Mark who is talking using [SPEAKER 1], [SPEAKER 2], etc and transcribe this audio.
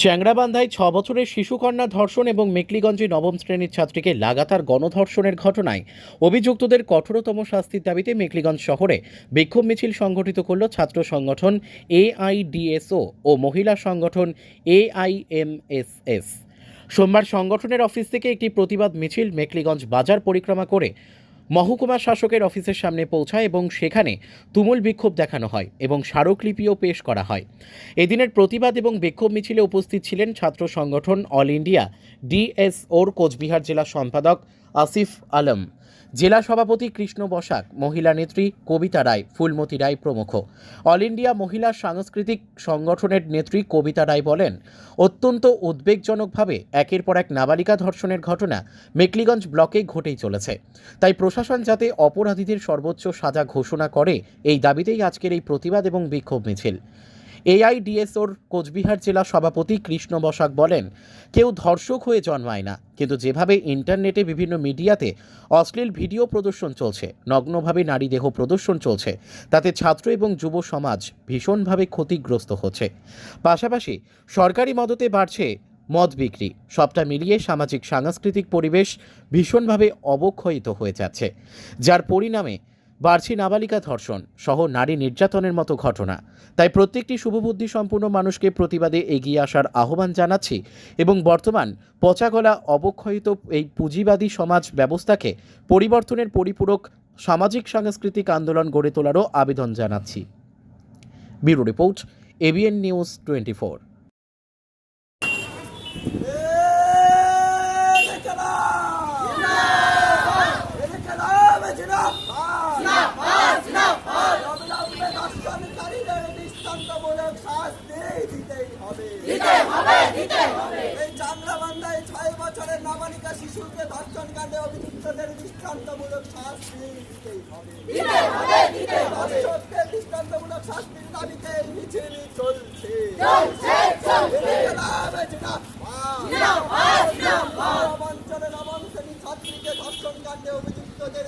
[SPEAKER 1] চ্যাংড়াবান্ধায় ছ বছরের শিশুকন্যা ধর্ষণ এবং মেকলিগঞ্জে নবম শ্রেণির ছাত্রীকে লাগাতার গণধর্ষণের ঘটনায় অভিযুক্তদের কঠোরতম শাস্তির দাবিতে মেকলিগঞ্জ শহরে বিক্ষোভ মিছিল সংগঠিত করল ছাত্র সংগঠন এআইডিএসও ও মহিলা সংগঠন এআইএমএসএস। সোমবার সংগঠনের অফিস থেকে একটি প্রতিবাদ মিছিল মেকলিগঞ্জ বাজার পরিক্রমা করে মহকুমা শাসকের অফিসের সামনে পৌঁছায় এবং সেখানে তুমুল বিক্ষোভ দেখানো হয় এবং স্মারকলিপিও পেশ করা হয়। এদিনের প্রতিবাদ এবং বিক্ষোভ মিছিলে উপস্থিত ছিলেন ছাত্র সংগঠন অল ইন্ডিয়া, ডিএসওর কোচবিহার জেলা সম্পাদক আসিফ আলম। জেলা সভাপতি কৃষ্ণ বসাক, মহিলা নেত্রী কবিতা রায়, ফুলমতি রায় প্রমুখ। অল ইন্ডিয়া মহিলা সাংস্কৃতিক সংগঠনের নেত্রী কবিতা রায় বলেন, অত্যন্ত উদ্বেগজনকভাবে একের পর এক নাবালিকা ধর্ষণের ঘটনা মেকলিগঞ্জ ব্লকে ঘটেই চলেছে। তাই প্রশাসন যাতে অপরাধীদের সর্বোচ্চ সাজা ঘোষণা করে, এই দাবিতেই আজকের এই প্রতিবাদ এবং বিক্ষোভ মিছিল। এআইডিএসওর কোচবিহার জেলা সভাপতি কৃষ্ণ বসাক বলেন, কেউ ধর্ষক হয়ে জন্মায় না, কিন্তু যেভাবে ইন্টারনেটে বিভিন্ন মিডিয়াতে অশ্লীল ভিডিও প্রদর্শন চলছে, নগ্নভাবে নারী দেহ প্রদর্শন চলছে, তাতে ছাত্র এবং যুব সমাজ ভীষণভাবে ক্ষতিগ্রস্ত হচ্ছে। পাশাপাশি সরকারি মদতে বাড়ছে মদ বিক্রি, সবটা মিলিয়ে সামাজিক সাংস্কৃতিক পরিবেশ ভীষণভাবে অবক্ষয়িত হয়ে যাচ্ছে, যার পরিণামে বাড়ছে নাবালিকা ধর্ষণ সহ নারী নির্যাতনের মতো ঘটনা। তাই প্রত্যেকটি শুভবুদ্ধি সম্পূর্ণ মানুষকে প্রতিবাদে এগিয়ে আসার আহ্বান জানাচ্ছি এবং বর্তমান পচাগলা অবক্ষয়িত এই পুঁজিবাদী সমাজ ব্যবস্থাকে পরিবর্তনের পরিপূরক সামাজিক সাংস্কৃতিক আন্দোলন গড়ে তোলারও আবেদন জানাচ্ছি। Bureau report ABN news twenty four.
[SPEAKER 2] এই চান্দ্রাবান্ধায় ছয় বছরের নাবালিকা শিশুকে ধর্ষণ কাণ্ডে অভিযুক্তদের দৃষ্টান্তমূলক শাস্তি দিতেই হবে। ধর্ষকদের দৃষ্টান্তমূলক শাস্তির দাবিতে মিছিল চলছে। অঞ্চলে নবম শ্রেণির ছাত্রীকে ধর্ষণ কাণ্ডে অভিযুক্তদের